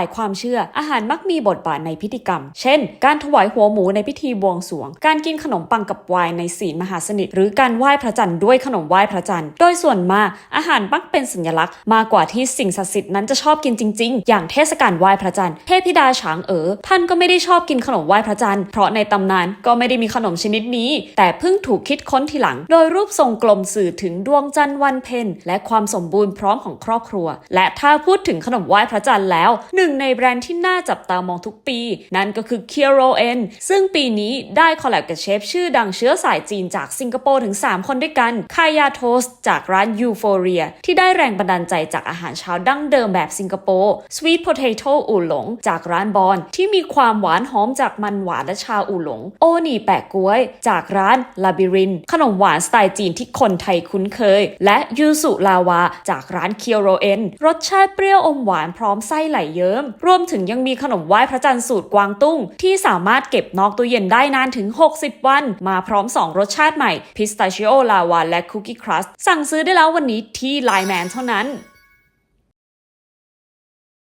ายความเชื่อ อาหารมักมีบทบาทในพิธีกรรม เช่น การถวายหัวหมูในพิธีบวงสรวง การกินขนมปังกับไวน์ในศีลมหาสนิท หรือการไหว้พระจันทร์ด้วยขนมไหว้พระจันทร์ โดยส่วนมากอาหารมักเป็นสัญลักษณ์มากกว่าที่สิ่งศักดิ์สิทธิ์นั้นจะชอบกินจริง ๆ อย่างเทศกาลไหว้พระจันทร์ เทพธิดาฉางเอ๋อท่านก็ไม่ได้ชอบกินขนมไหว้พระจันทร์ เพราะในตำนานก็ไม่ได้มีขนมชนิดนี้ แต่เพิ่งถูกคิดค้นทีหลัง โดยรูปทรงกลมสื่อถึงดวงจันทร์วันเพ็ญและความสมบูรณ์พร้อมของครอบครัว และถ้าพูดถึงขนมไหว้พระจันทร์แล้วหนึ่งงในแบรนด์ที่น่าจับตามองทุกปี นั่นก็คือ k i r o n ซึ่งปีนี้ได้คอลแลบกับเชฟชื่อดังเชื้อสายจีนจากสิงคโปร์ถึง 3 คนด้วยกันคายาโทสจากร้าน Euphoria ที่ได้แรงบันดาลใจจากอาหารเช้าดั้งเดิมแบบสิงคโปร์ Sweet Potato อูหลง จากร้านบอน ที่มีความหวานหอมจากมันหวานและชาอูหลง โอหนี่แปะกล้วย จากร้านลาบิริน ขนมหวานสไตล์จีนที่คนไทยคุ้นเคย และยูสุลาวา จากร้านเคียวโรเอนรสชาติเปรี้ยวอมหวานพร้อมไส้ไหลเยิ้มรวมถึงยังมีขนมไหว้พระจันทร์สูตรกวางตุ้ง ที่สามารถเก็บนอกตู้เย็นได้นานถึง 60 วัน มาพร้อม 2 รสชาติใหม่พิสตาชิโอลาวาและคุกกี้ครัสสั่งซื้อได้แล้ววันนี้ที่ไลแมนเท่านั้น